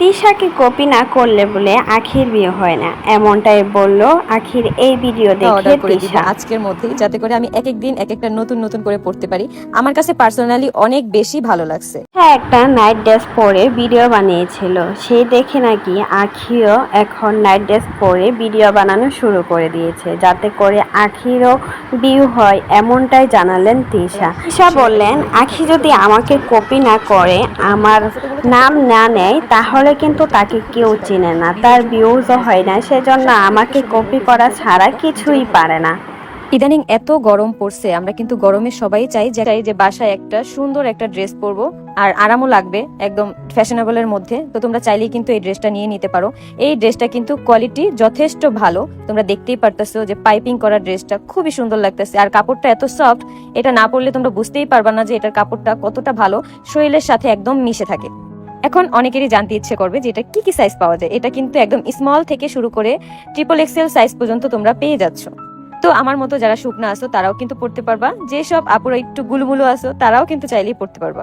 তিশাকে copy না করলে বলে আখির বিয়ে হয় না। এমনটাই বলল আখির এই ভিডিও দেখে তিশা। আজকের মধ্যেই যাতে করে আমি এক এক দিন এক একটা নতুন নতুন করে পড়তে পারি। আমার কাছে পার্সোনালি অনেক বেশি ভালো লাগছে। হ্যাঁ একটা নাইট ড্রেস পরে ভিডিও বানিয়েছিল। সেই দেখে নাকি আখিও এখন নাইট ড্রেস পরে ভিডিও বানানো শুরু করে দিয়েছে যাতে করে আখিরও বিয়ে হয় এমনটাই জানালেন তিশা। তিশা বললেন আখি যদি আমাকে কপি না করে আমার নাম না নেয়, তাহলে কিন্তু তাকে কেউ চিনে না। তার ভিউজও হয় না, সেজন্য আমাকে কপি করা ছাড়া কিছুই পারে না। ইদানিং এত গরম পড়ছে, আমরা কিন্তু গরমে সবাই চাই যে চাই যে বাসায় একটা সুন্দর একটা ড্রেস পরবো, আর আরামও লাগবে একদম ফ্যাশনেবলের মধ্যে। তো তোমরা চাইলেই কিন্তু এই ড্রেসটা নিয়ে নিতে পারো। এই ড্রেসটা কিন্তু কোয়ালিটি যথেষ্ট ভালো। তোমরা দেখতেই পারতেছো যে পাইপিং করা ড্রেসটা খুবই সুন্দর লাগতেছে। আর কাপড়টা এত সফট এটা না পরলে তোমরা বুঝতেই পারবা না যে এটার কাপড়টা কতটা ভালো। শরীরের সাথে একদম মিশে থাকে। এখন অনেকেরই জানতে ইচ্ছে করবে যে এটা কি কি সাইজ পাওয়া যায়। এটা কিন্তু একদম স্মল থেকে শুরু করে ট্রিপল এক্সেল সাইজ পর্যন্ত তোমরা পেয়ে যাচ্ছ। তো আমার মতো যারা শুকনা আসো তারাও কিন্তু পড়তে পারবা। যেসব আপুরা একটু গুলুমুলু আছো, তারাও কিন্তু চাইলেই পড়তে পারবা।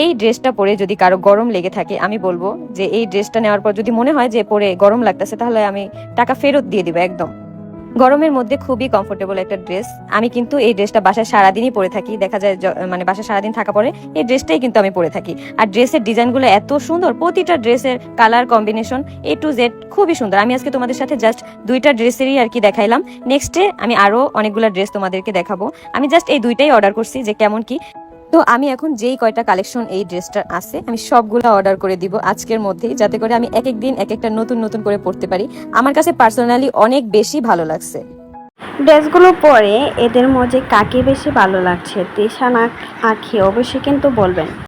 এই ড্রেসটা পরে যদি কারও গরম লেগে থাকে, আমি বলব যে এই ড্রেসটা নেওয়ার পর যদি মনে হয় যে পরে গরম লাগতেছে, তাহলে আমি টাকা ফেরত দিয়ে দিব একদম। গরমের মধ্যে খুবই কমফোর্টেবল একটা ড্রেস আমি কিন্তু এই ড্রেসটা বাসায় সারাদিনই পরে থাকি। দেখা যায় মানে বাসায় সারাদিন থাকা পরে এই ড্রেসটাই কিন্তু আমি পরে থাকি। আর ড্রেসের ডিজাইনগুলো এত সুন্দর, প্রতিটা ড্রেসের colour combination A to Z খুবই সুন্দর। আমি আজকে তোমাদের সাথে জাস্ট দুইটা ড্রেসেরই আর কি দেখাইলাম। নেক্সটে আমি আরও অনেকগুলো ড্রেস তোমাদেরকে দেখাবো। আমি জাস্ট এই দুইটাই অর্ডার করছি যে কেমন কি। তো আমি এখন যেই কয়টা কালেকশন এই ড্রেসটার আছে, আমি সবগুলো অর্ডার করে দিব আজকের মধ্যেই, যাতে করে আমি এক এক দিন এক একটা নতুন নতুন করে পড়তে পারি। আমার কাছে পার্সোনালি অনেক বেশি ভালো লাগছে। ড্রেসগুলো পরে এদের মধ্যে কাকে বেশি ভালো লাগছে তেশা না আঁখি অবশ্যই কিন্তু বলবেন।